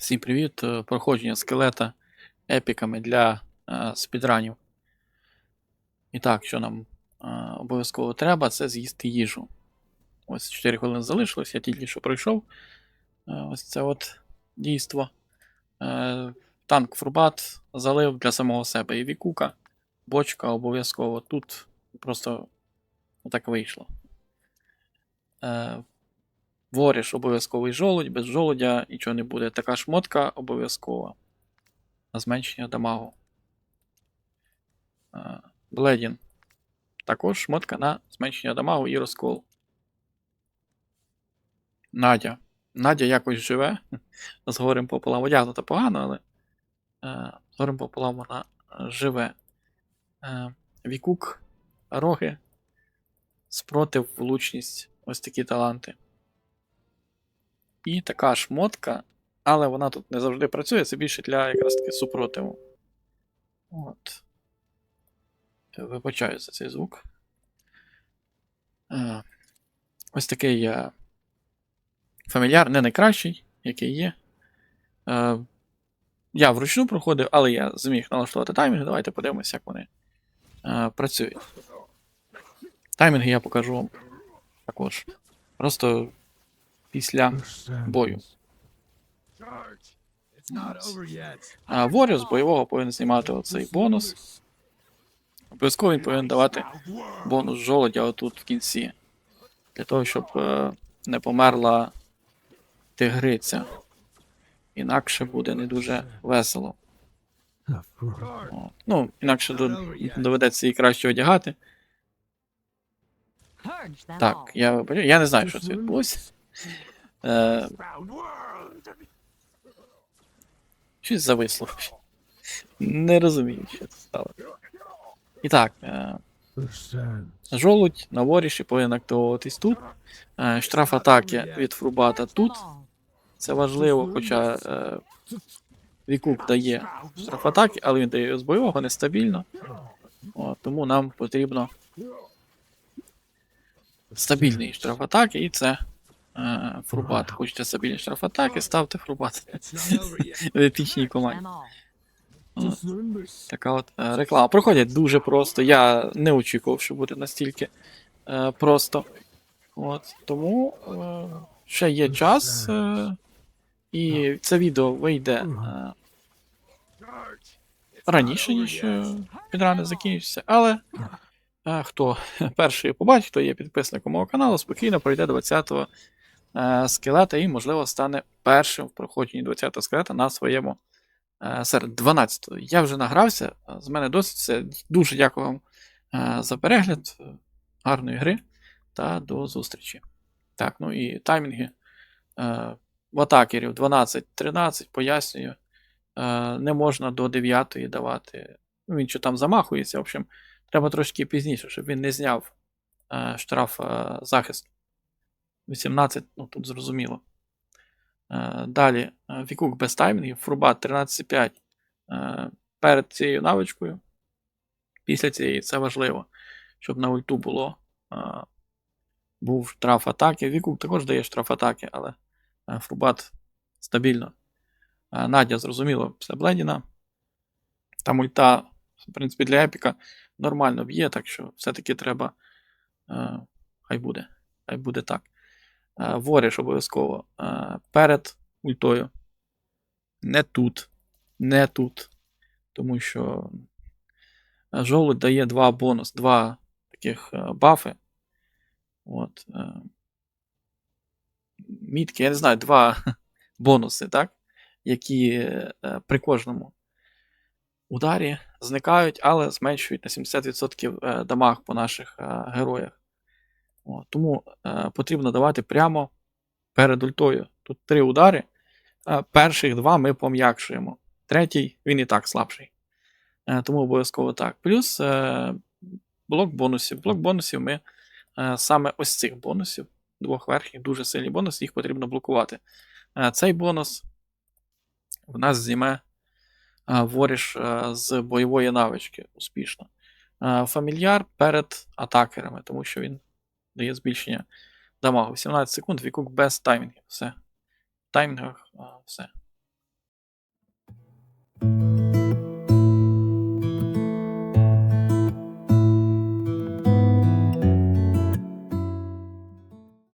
Всім привіт! Е, Проходження скелета епіками для е, спідранів. І так, що нам е, обов'язково треба, це з'їсти їжу. Ось 4 хвилини залишилось, я тільки що пройшов. Е, ось це от дійство. Е, танк Фурбат залив для самого себе. І Вікука, бочка обов'язково. Тут просто так вийшло. Е, Воріш обов'язковий жолудь, без жолудя нічого не буде. Така шмотка обов'язкова. На зменшення дамагу. Е, Бледін. Також шмотка на зменшення дамагу і розкол. Надя. Надя якось живе. З горем пополам одягнута погано, але е, з горем пополам вона живе. Е, Вікук, роги, спротив, влучність. Ось такі таланти. І така шмотка, але вона тут не завжди працює, це більше для якраз таки супротиву. От. Вибачаю за цей звук. Ось такий фамільяр, не найкращий, який є. Я вручну проходив, але я зміг налаштувати таймінг. Давайте подивимося, як вони працюють. Таймінги я покажу вам також. Просто після бою. А Ворю з бойового повинен знімати оцей бонус. Обов'язково він повинен давати бонус жолодя отут в кінці. Для того, щоб е, не померла тигриця. Інакше буде не дуже весело. Ну, інакше до- доведеться її краще одягати. Так, я. Я не знаю, що це відбулося. Е, щось зависло. Не розумію, що це стало. І так, е, жолудь на воріші повинен активуватись тут. Е, штраф атаки від фрубата тут. Це важливо, хоча е, Вікук дає штраф атаки, але він дає з бойового нестабільно. От, тому нам потрібно стабільний штраф атаки, і це фрубат. Хочете стабільний штраф атаки, ставте фрубат в епічній команді. Така от е, реклама. Проходять дуже просто. Я не очікував, що буде настільки е, просто. От, тому е, ще є час. Е, і це відео вийде е, раніше, ніж е, підрани закінчиться. Але е, хто перший побачить, хто є підписником мого каналу, спокійно пройде 20-го е, скелета і, можливо, стане першим в проходженні 20-го скелета на своєму е, серед 12-го. Я вже награвся, е, з мене досить все. Дуже дякую вам е, за перегляд, е, гарної гри та до зустрічі. Так, ну і таймінги. Е, в атакерів 12-13, пояснюю. Е, не можна до 9 давати. Ну, він що там замахується, в общем, треба трошки пізніше, щоб він не зняв е, штраф е, захист. 18, ну тут зрозуміло. Е, далі, е, Вікук без таймінгів, Фрубат 13,5 е, перед цією навичкою. Після цієї це важливо, щоб на ульту було. Був штраф атаки. Вікук також дає штраф атаки, але Фрубат стабільно. Надя, зрозуміло, після Бледіна. Там ульта, в принципі, для епіка нормально б'є, так що все-таки треба. Хай буде. Хай буде так. Е, Воріш обов'язково е, перед ультою. Не тут. Не тут. Тому що е, жолудь дає два бонус, два таких бафи. От. Мітки, я не знаю, два бонуси, так? Які при кожному ударі зникають, але зменшують на 70% е, дамаг по наших героях. От, тому е, потрібно давати прямо перед ультою. Тут три удари. Е, перших два ми пом'якшуємо. Третій він і так слабший. Е, тому обов'язково так. Плюс е, блок бонусів. Блок бонусів ми е, саме ось цих бонусів, двох верхніх, дуже сильні бонуси, їх потрібно блокувати. Е, цей бонус в нас зніме е, воріш е, з бойової навички успішно. Е, Фамільяр перед атакерами, тому що він дає збільшення дамагу. 17 секунд, вікук без таймінгів. Все. В таймінгах все.